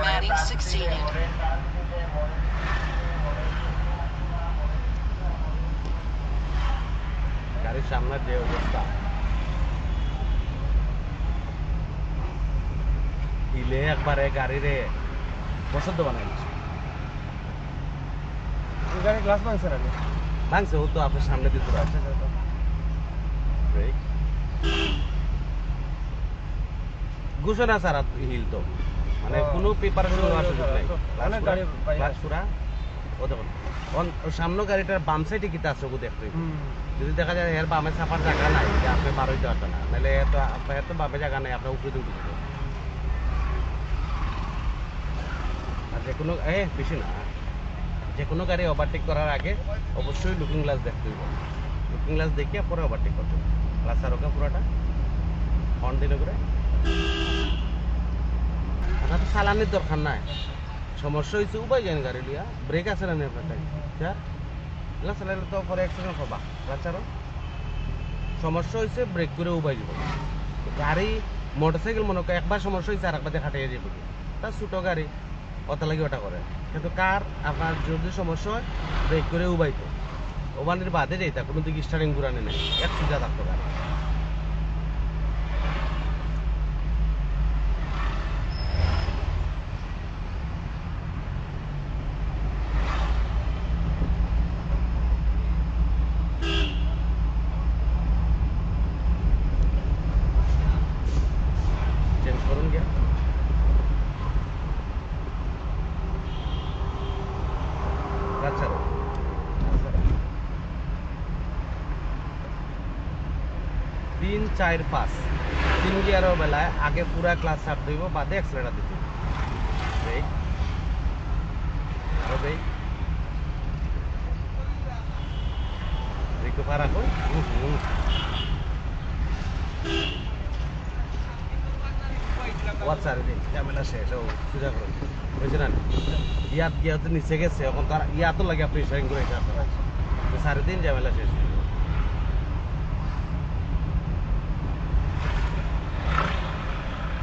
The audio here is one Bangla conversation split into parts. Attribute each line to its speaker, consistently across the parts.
Speaker 1: Formatting succeeded.
Speaker 2: গাড়ির সামনের যে অবস্থা হিলে একবারে গাড়িরে পছন্দ বানাই দিচ্ছে
Speaker 3: গাড়ি গ্লাস ভাঙছে নাকি
Speaker 2: ভাঙছে ও তো আপনার সামনে দিতে
Speaker 3: আচ্ছা আচ্ছা
Speaker 2: ব্রেক ঘোষণা স্যার হিল তো মানে কোনো প্রিপারেশন
Speaker 3: পুরো
Speaker 2: নেওয়ার সুযোগ নাই।
Speaker 3: তো
Speaker 2: ক্লাস। পুরা ও দেখুন। সামনে গাড়িটার বাম সাইডে কিতা আছে ওগুলো দেখতে? যদি দেখা যায় এর বামে চাপার জায়গা নাই যে আপনি বারোই যাওয়াটা না নাহলে এত আপনার এত বামে জায়গা নাই আপনার উপরে উঠে দিতে আর যে কোনো এ বেশি না। যে কোনো গাড়ি ওভারটেক করার আগে অবশ্যই লুকিং গ্লাস দেখতে হইব লুকিং গ্লাস দেখিয়ে পরে ওভারটেক করতে হবে। গ্লাস আর ওকে পুরোটা? হর্ন দিলে করে। আপনার তো চালানির দরকার নাই। সমস্যা হয়েছে উপায় যান গাড়ি লিয়া। ব্রেক আছে না আপনার তাই স্যার এগুলো চালাইলে তো পরে অ্যাক্সিডেন্ট হবা। বাচ্চারও। সমস্যা হয়েছে ব্রেক করে উবাই যাব গাড়ি মোটরসাইকেল মনে করে, একবার সমস্যা হয়েছে আর একবার খাটিয়ে যাবে তার ছোটো গাড়ি, অত লাগে ওটা করে। কিন্তু কার, আপনার যদি সমস্যা হয় ব্রেক করে উবাইতো ওবানির বাদে যাইতা কোনো দিকে স্টারিং ঘুরানি নেই। এক সুজা থাকতো গাড়ি চেঞ্জ করুন গিয়া আচ্ছা তিন, চার, পাঁচ। তিন গিয়ারের বেলায়, আগে পুরা ক্লাস ছাড় দিব, বাদে এক্সেলেটার না? ইয়াত গিয়া নিচে গেছে, এখন তার ইয়াতো লাগে আপনি করে এটা আপনারা তো সাড়ে দিন ঝামেলা শেষ।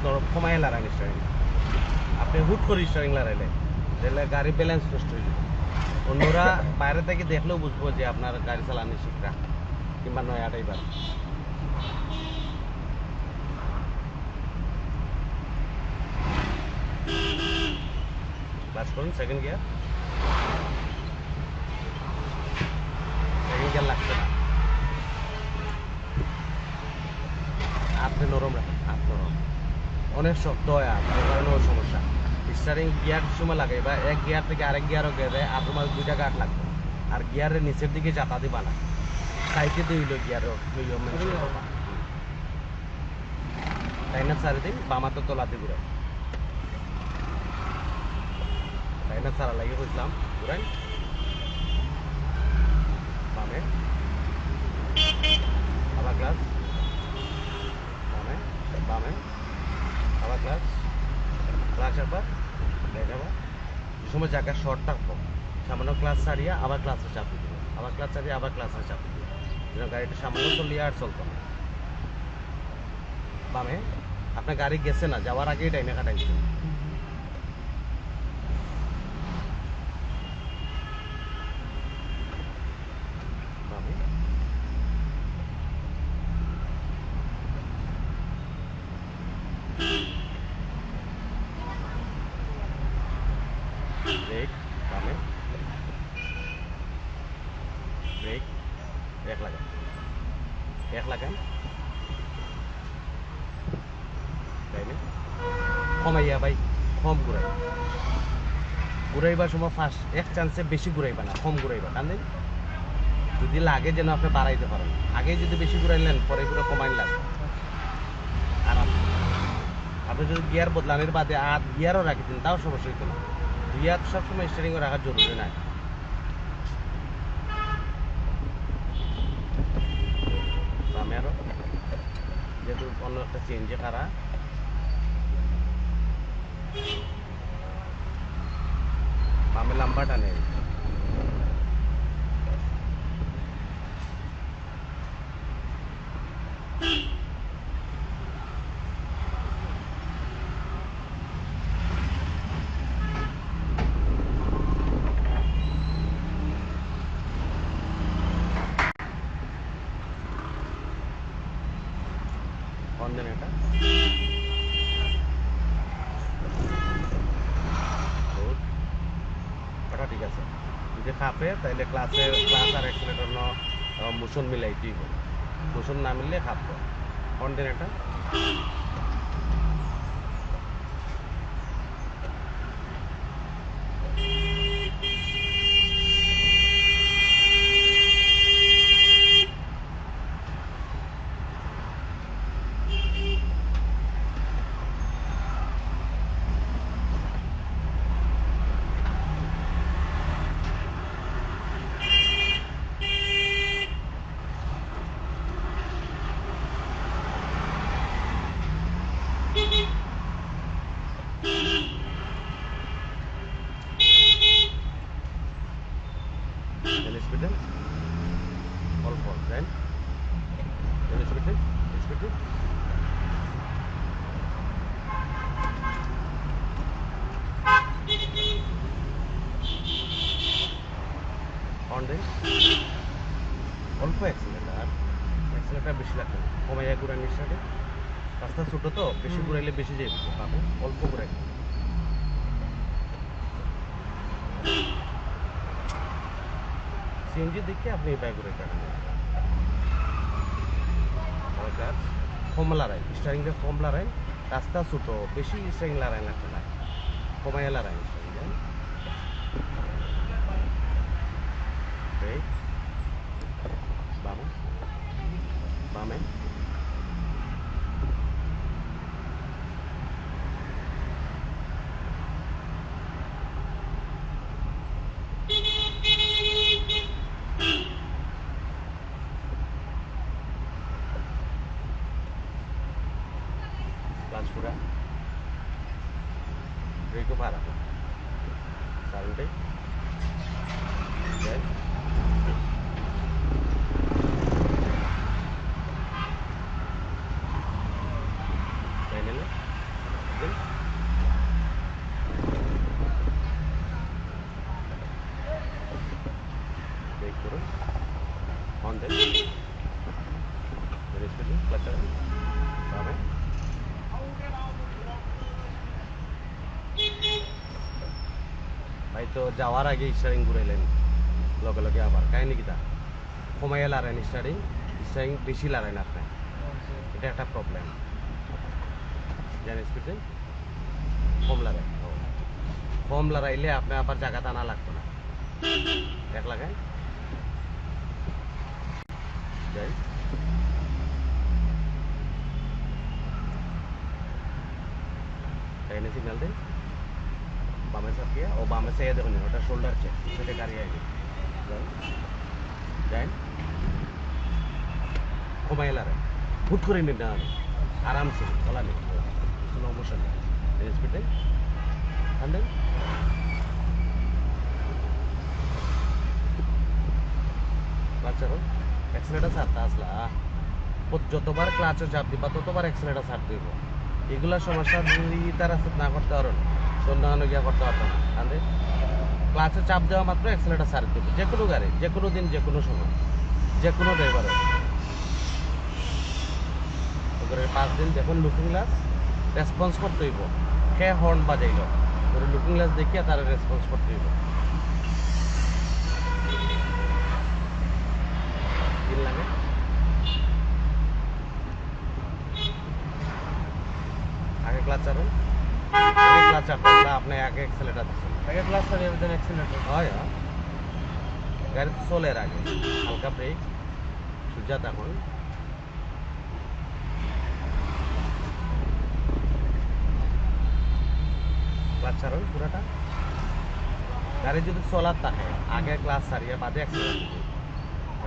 Speaker 2: আপনার কমাই লাগান স্টারিং আপনি হুট করে স্টারিং লাগাইলে তাহলে গাড়ি ব্যালেন্স নষ্ট হয়ে যাবে। অন্যরা বাইরে থেকে দেখলেও বুঝব যে আপনার গাড়ি চালানো শিখরা, কিংবা নয় আটাইবার ক্লাস করুন সেকেন্ড গিয়ার সেকেন্ড গিয়ার লাগছে না। আপনি নরম রাখেন। হাত নরম অনেক শক্ত হয় আর, এই কারণে ওর সমস্যা। স্টারিং গিয়ার সময় লাগে, বা এক গিয়ার থেকে আরেক গিয়ারও গেলে আর তোমার দুইটা গাঁট লাগবে। আর গিয়ারের নিচের দিকে চাপা দিবা না। সাইডে দিইল গিয়ারও তাই না সারি দিন বামাতে তোলা দি ঘুরাই তাই না সারা লাগিয়ে বুঝলাম ঘুরাই বামে। আবার গ্লাস বামে বামে আবার গ্লাস ক্লাস আবার রাইট আবার যে সময় জায়গা শর্ট থাকব সামান্য ক্লাস ছাড়িয়ে আবার ক্লাসে চাপ দিবে আবার ক্লাস ছাড়িয়ে আবার ক্লাসে চাপ দিবে যেন গাড়িটা সামান্য চলিয়ে আর চলতো না। বামে, আপনার গাড়ি গেছে না, যাওয়ার আগেই টাইমে কাটাইছে বামে ব্রেক বামে ব্রেক এক লাগান এক লাগান কমাইয়া ভাই কম ঘুরাই ঘুরাইবার সময় ফার্স্ট এক চান্সে বেশি ঘুরাইবা না কম ঘুরাইবা কারণ যদি লাগে যেন আপনি বাড়াইতে পারেন আগে যদি বেশি ঘুরাইলেন পরে ঘুরে কমাই লাগবে আর আপ- আপনি যদি গিয়ার বদলানোর বাদে হাত গিয়ারও রাখি দিন তাও সমস্যা হইতো না দুই হাত সবসময় এ রাখার জরুরি না আমি আরও যেহেতু অন্য একটা চেঞ্জে খারা বামে লম্বাটা নেই অন দেন এটা Good. ওটা ঠিক আছে যদি খাপে তাহলে ক্লাসে ক্লাস আর অ্যাক্সিলেটর মোশন মিলাইতেই হবে। মোশন না মিললে খাপবে কন্টেন এটা দেন স্পিডে অল্প দেন দেন স্পিডে স্পিডে অন দেন অল্প অ্যাক্সিলেটার অ্যাক্সিলেটার বেশি লাগবে না। কমাইয়া ঘুরানির সাথে রাস্তা ছোট তো, বেশি ঘুরাইলে বেশি যাইবে পাবো, অল্প ঘুরাই সিএনজি দেখে আপনি ব্যাগ ঘুরে কাটেন কাজ কম লড়াই স্টারিংটা কম লড়াই। রাস্তা ছোট, বেশি স্টারিং লড়াই লাগবে না। কমাইয়া লড়াই। স্টারিং. বামে বামে ক্লাচ পুরা ব্রেকও ভাড়া কারেন্টাই দেন ফাইনালে দেন ব্রেক করুন অন দেন রেস করুন ক্লাচ চালান বামে ভাই তো যাওয়ার আগে স্টারিং ঘুরাইলেন লগে লগে আবার কাহিনি কিতা? কমাইয়া লারেন স্টারিং স্টারিং বেশি লারেন আপনি এটা একটা প্রবলেম জানেন স্পিডে কম লাগাই কম লড়াইলে আপনি আবার জায়গা টানা লাগতো না। এক লাগাই যাই। এনে সিগন্যাল দিন। বামে সাপিয়া ও বামে সাইয়া দেখুন ওটা শোল্ডার চেক সেটা গাড়ি আগে। লারে হুট করে নিন না আরামসে চলা নেই। কোনো অবসর নেই। আসলা? যতবার ক্লাচে চাপ দিবা, ততবার অ্যাক্সিলেটার ছাড়তে দিব। এগুলা সমস্যা যদি তারা না করতে পারো সন্ধ্যা গিয়া করতে পারতো না কারণ ক্লাচে চাপ দেওয়া মাত্র অ্যাক্সিলেটার ছাড়তে দিব যে কোনো গাড়ি যে কোনো দিন যে কোনো সময় যে কোনো ড্রাইভারের ওদের পাঁচ দিন দেখুন লুকিং গ্লাস রেসপন্স করতে হইব। সে হর্ন বাজাইল? ধরে লুকিং গ্লাস দেখিয়া তারা রেসপন্স করতে হইব। আগে ক্লাচ চালান ক্লাচ আগে
Speaker 3: ক্লাস চালিয়ে আমি দেন অ্যাক্সিলেটর
Speaker 2: হয় হয়। গাড়ি চলে আগে। হালকা ব্রেক সুজা তখন। ক্লাস ছাড়ুন পুরাটা। গাড়ি যদি চলার থাকে আগে ক্লাস সারিয়ে বাদে অ্যাক্সিলেটার দিবে।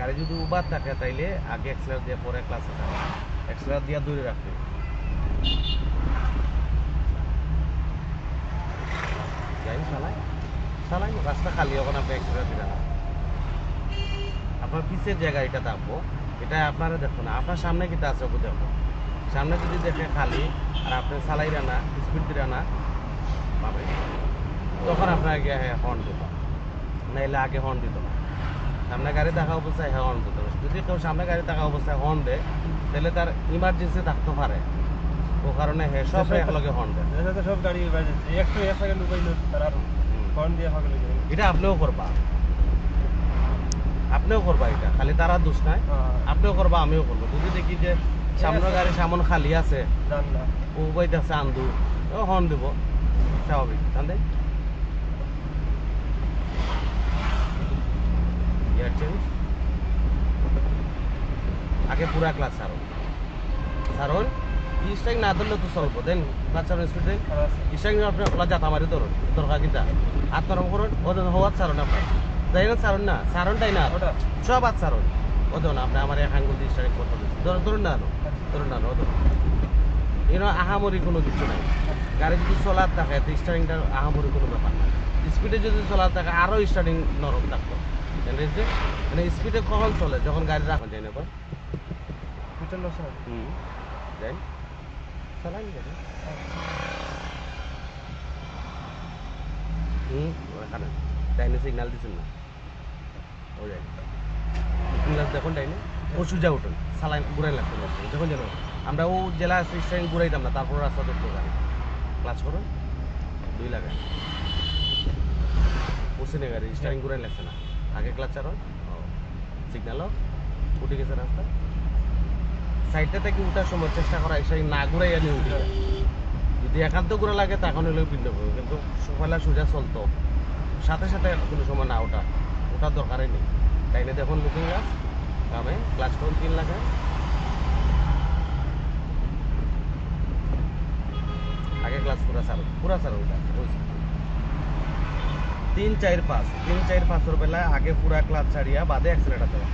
Speaker 2: গাড়ি যদি উবার থাকে তাইলে আগে অ্যাক্সিলেটার দিয়ে পরে ক্লাসে থাকে। অ্যাক্সিলেটার দিয়ে দূরে রাখতে যাই চালাই চালাই রাস্তা খালি এখন আপনি অ্যাক্সিলেটার দিলেন না। আপনার পিছের যে গাড়িটা থাকব এটা আপনারা দেখো না আপনার সামনে কিটা আছে ওকে দেখো সামনে যদি দেখে খালি আর আপনি চালাই না স্পিড দিলে না পাবে তখন আপনার গিয়ে হ্যাঁ হর্ন দিত নাইলে আগে হর্ন দিত না সামনে গাড়ি থাকা অবস্থায় হর্ন দিত যদি কেউ সামনে গাড়ি থাকা অবস্থায় হর্ন দেয় তাহলে তার ইমার্জেন্সি থাকতে পারে ও কারণে হ্যাঁ সব একলগে
Speaker 3: এসে তো সব গাড়ি বাজে। একটু এক সেকেন্ড উপাইল তার ফোন দিয়ে লেগে
Speaker 2: এটা আপনিও করবা। আপনিও করবা এটা খালি তারা দোষ নাই। আপনিও করবা আমিও করব। যদি দেখি যে সামনে গাড়ি সামন খালি আছে ও বাইতেছে আন্দু ও হর্ন দিব। স্বাভাবিক চেঞ্জ। আগে পুরা ক্লাস সারুন সারুন স্ট্রাইক না ধরলে তো চলবো দেন সারুন স্পিড স্ট্রাইক আপনি খোলা জাতা মারি ধরুন দরকার কিতা হাত নরম করুন ওদের হওয়ার সারুন আপনার। তাই না সারুন না সারুনটাই না সব হাত সারুন ও ধরুন আপনি আমার এক আঙ্গুল দিয়ে স্ট্রাইক করতে ধরুন ধরুন না আরও ধরুন না আরও ও ধরুন। এর আহামরি কোনো কিছু নাই। গাড়ি যদি চলার থাকে তো স্টার্টিংটার আহামরি কোনো ব্যাপার না। স্পিডে যদি চলার থাকে আরও স্টার্টিং নরম থাকতো মানে স্পিডে কখন চলে? যখন গাড়ি রাখা যায় না হুম যাই চালাই গাড়ি হুম এখানে ডাইনে সিগনাল দিচ্ছেন না ও যাই সিগনাল দেখুন ডাইনে ও সুজা উঠুন সালাই ঘুরাই লাগতে লাগছে দেখুন যেন আমরা ও জেলা স্টেশন ঘুরাইতাম না তারপর রাস্তা ধরতে গাড়ি ক্লাস করুন দুই লাগায় পশ্চিমে গাড়ি স্টারিং ঘুরাই লাগছে না আগে ক্লাস চারণ সিগনালও উঠে গেছে রাস্তা সাইডটা থেকে উঠার সময় চেষ্টা করা এসে না ঘুরাই আনি উঠে। যদি একান্ত ঘুরা লাগে তখন হলেও ভিন্ন কিন্তু সকালে সোজা চলতো। সাথে সাথে কোনো সময় না ওঠা। ওঠার দরকারই নেই। তাইলে দেখুন লুকিং গ্লাস কামে ক্লাস ফোন তিন লাগায় আগে ক্লাস পুরা সার পুরা সার ওইটা তিন, চার, পাঁচ। তিন, চার, পাঁচের বেলায় আগে পুরা ক্লাস ছাড়িয়া বাদে অ্যাক্সিলেটার দেওয়া।